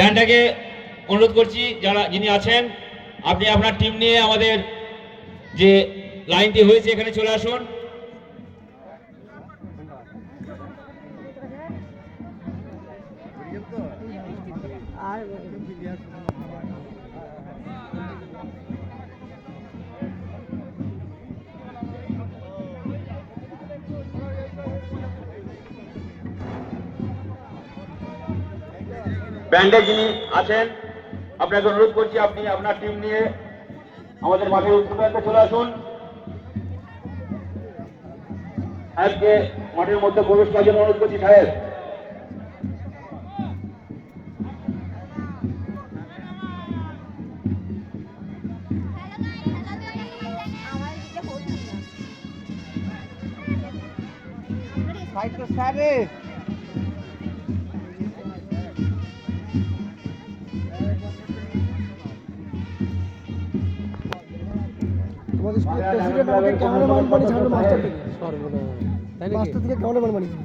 ব্যান্ডটাকে অনুরোধ করছি যারা, যিনি আছেন, আপনি আপনার টিম নিয়ে আমাদের যে লাইনটি হয়েছে এখানে চলে আসুন। ব্যান্ডে যিনি আছেন। আপনাকে অনুরোধ করছি, আপনি আপনার টিম নিয়ে আমাদের মাঠের উত্তরাতে চলে আসুন। আজকে মাঠের মধ্যে প্রবেশ করার জন্য অনুরোধ করছি, সাহেব। তোমাদের স্কুলের প্রেসিডেন্ট আমাকে ক্যামেরাম্যান বানিয়ে ছাড়লো মাস্টার থেকে। মাস্টার থেকে ক্যামেরাম্যান বানিয়ে দিল।